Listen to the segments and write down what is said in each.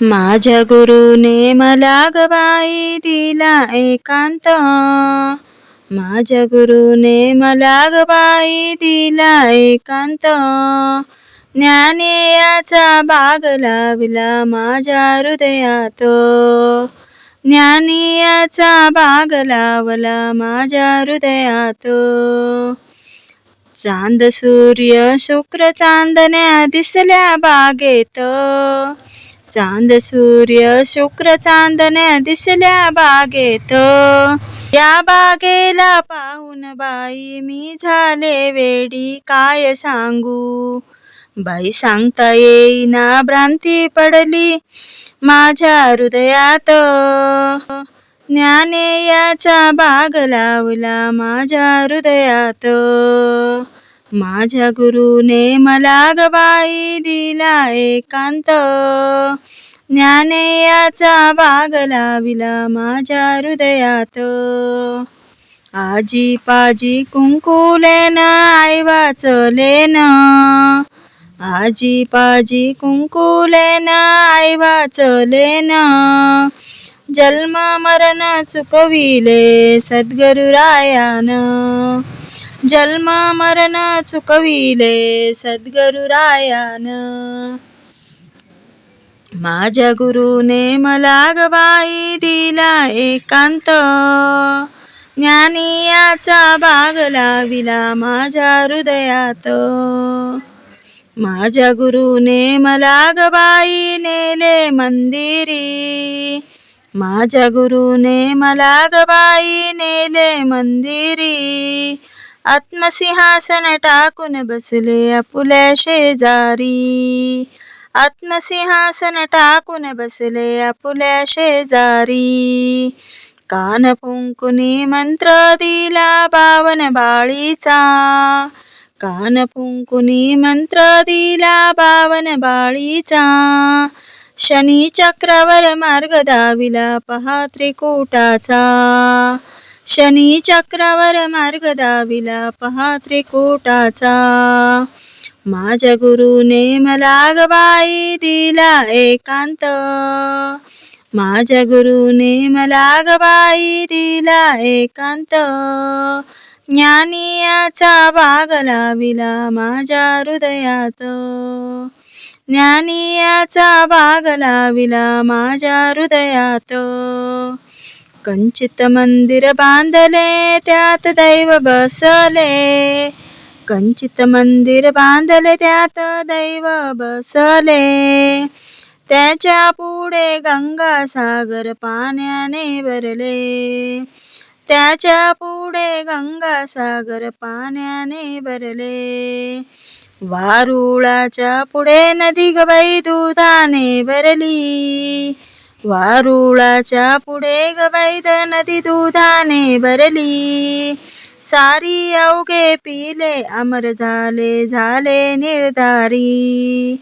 माझ्या गुरुने मला गवाई दिला एकांत. माझ्या गुरुने मला गवाई दिला एकांत. ज्ञानेयाचा बाग लावला माझ्या हृदयात. ज्ञानेयाचा बाग लावला माझ्या हृदयात. चांद सूर्य शुक्र चांदण्या दिसल्या बागेत. चांद सूर्य शुक्र चांदण्या दिसल्या बागेत. या बागेला पाहून बाई मी झाले वेडी काय सांगू? बाई सांगता येईना भ्रांती पडली माझ्या हृदयात. ज्ञाने याचा बाग लावला माझ्या हृदयात. माझ्या गुरुने मला गवाई दिला एकांत. ज्ञानेयाचा भाग लाविला माझ्या हृदयात. आजी पाजी कुंकुलेन आई वाचलेन. आजी पाजी कुंकुलेन आई वाचलेन. जन्म मरण चुकविले सद्गुरुरायान. जन्म मरण चुकविले सद्गुरुरायान माझ्या गुरुने मला गबाई दिला एकांत. ज्ञानियाचा भाग लाविला माझ्या हृदयात. माझ्या गुरुने मला गबाई नेले मंदिरी. माझ्या गुरुने मला गबाई नेले मंदिरी. आत्मसिंहासन टाकून बसले आपुल्या शेजारी. आत्मसिंहासन टाकून बसले आपुल्या शेजारी. कान फुंकुनी मंत्र दिला बावन बाळीचा. कान फुंकुनी मंत्र दिला बावन बाळीचा. शनी चक्रावर मार्ग दाविला पहा त्रिकोटाचा. शनी चक्रावर मार्ग दाविला पहा त्रिकुटाचा माझ्या गुरुने मला गबाई दिला एकांत. माझ्या गुरुने मला गबाई दिला एकांत. ज्ञानियाचा बाग लाविला माझ्या हृदयात. ज्ञानियाचा बाग लाविला माझ्या हृदयात. कंचित मंदिर बांधले त्यात दैव बसले. कंचित मंदिर बांधले त्यात दैव बसले. त्याच्या पुढे गंगा सागर पाण्याने भरले. त्याच्या पुढे गंगा सागर पाण्याने भरले. वारुळाच्या पुढे नदी गबाई दुधाने भरली. वारुळाच्या पुढे गवैद नदी दुधाने भरली. सारी अवघे पिले अमर झाले झाले निर्धारी.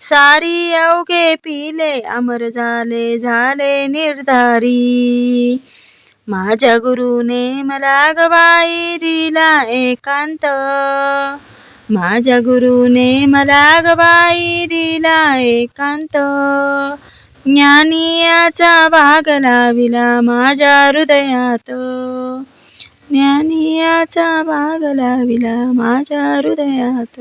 सारी अवघे पिले अमर झाले झाले निर्धारी. माझ्या गुरुने मला गवाई दिला एकांत. माझ्या गुरुने मला गवाई दिला एकांत. ज्ञानियाचा भाग लाविला माझ्या हृदयात. ज्ञानियाचा भाग लाविला माझ्या हृदयात.